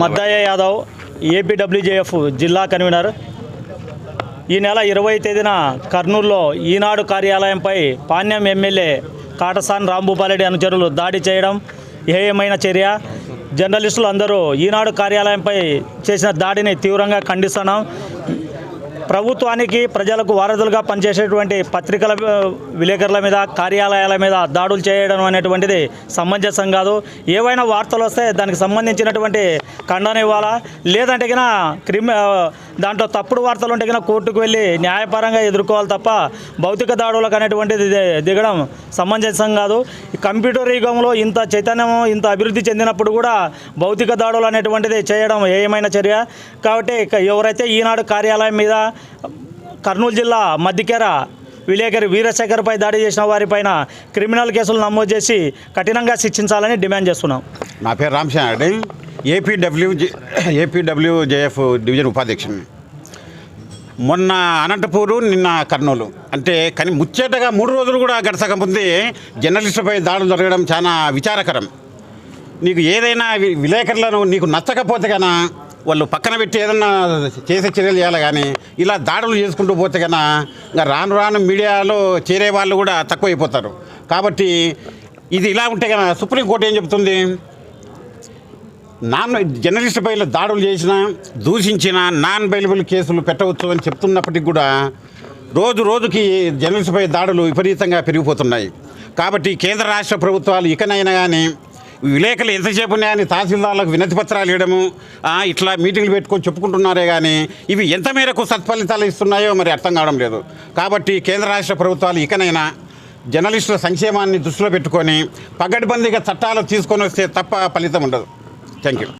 Maddaiah Yadav APWJF జిల్లా convener. ఈ నెల ఇరవై తేదీన కర్నూలులో ఈనాడు కార్యాలయంపై పాణ్యం ఎమ్మెల్యే కాటసాన్ రాంభూపాలెడ్డి అనుచరులు దాడి చేయడం హేయమైన చర్య. జర్నలిస్టులు అందరూ ఈనాడు కార్యాలయంపై చేసిన దాడిని తీవ్రంగా ఖండిస్తున్నాం. ప్రభుత్వానికి ప్రజలకు వారధులుగా పనిచేసేటువంటి పత్రికల విలేకరుల మీద కార్యాలయాల మీద దాడులు చేయడం అనేటువంటిది సమంజసం కాదు. ఏవైనా వార్తలు వస్తే దానికి సంబంధించినటువంటి ఖండన ఇవ్వాలా? లేదంటే క్రిమి దాంట్లో తప్పుడు వార్తలు ఉంటే కనుక కోర్టుకు వెళ్ళి న్యాయపరంగా ఎదుర్కోవాలి తప్ప భౌతిక దాడులకు అనేటువంటిది దిగడం సమంజసం కాదు. ఈ కంప్యూటర్ యుగంలో ఇంత చైతన్యం ఇంత అభివృద్ధి చెందినప్పుడు కూడా భౌతిక దాడులు అనేటువంటిది చేయడం ఏమైనా చర్య. కాబట్టి ఎవరైతే ఈనాడు కార్యాలయం మీద కర్నూలు జిల్లా మధ్యకేర విలేకరి వీరశేఖర్పై దాడి చేసిన వారిపైన క్రిమినల్ కేసులు నమోదు చేసి కఠినంగా శిక్షించాలని డిమాండ్ చేస్తున్నాం. నా పేరు రామచంద్ర ఏపీడబ్ల్యూ ఏపీడబ్ల్యూజేఎఫ్ డివిజన్ ఉపాధ్యక్షుని మొన్న అనంతపూరు నిన్న కర్నూలు. అంటే కానీ ముచ్చటగా మూడు రోజులు కూడా గడసక ముందే దాడులు జరగడం చాలా విచారకరం. నీకు ఏదైనా విలేకరులను నీకు నచ్చకపోతే కన్నా వాళ్ళు పక్కన పెట్టి ఏదన్నా చేసే చర్యలు చేయాలి కానీ ఇలా దాడులు చేసుకుంటూ పోతే కన్నా ఇంకా రాను రాను మీడియాలో చేరే వాళ్ళు కూడా తక్కువైపోతారు. కాబట్టి ఇది ఇలా ఉంటే కన్నా సుప్రీంకోర్టు ఏం చెప్తుంది? నాన్ జర్నలిస్ట్ పైన దాడులు చేసిన దూషించిన నాన్ బైలబుల్ కేసులు పెట్టవచ్చు అని చెప్తున్నప్పటికీ కూడా రోజు రోజుకి జర్నలిస్ట్పై దాడులు విపరీతంగా పెరిగిపోతున్నాయి. కాబట్టి కేంద్ర రాష్ట్ర ప్రభుత్వాలు ఇకనైనా కానీ విలేకరులు ఎంతసేపు ఉన్నాయని తహసీల్దార్లకు వినతి పత్రాలు ఇవ్వడము ఇట్లా మీటింగ్లు పెట్టుకొని చెప్పుకుంటున్నారే కానీ ఇవి ఎంత మేరకు సత్ఫలితాలు ఇస్తున్నాయో మరి అర్థం కావడం లేదు. కాబట్టి కేంద్ర రాష్ట్ర ప్రభుత్వాలు ఇకనైనా జర్నలిస్టుల సంక్షేమాన్ని దృష్టిలో పెట్టుకొని పగడ్బందీగా చట్టాలు తీసుకొని వస్తే తప్ప ఫలితం ఉండదు. Thank you.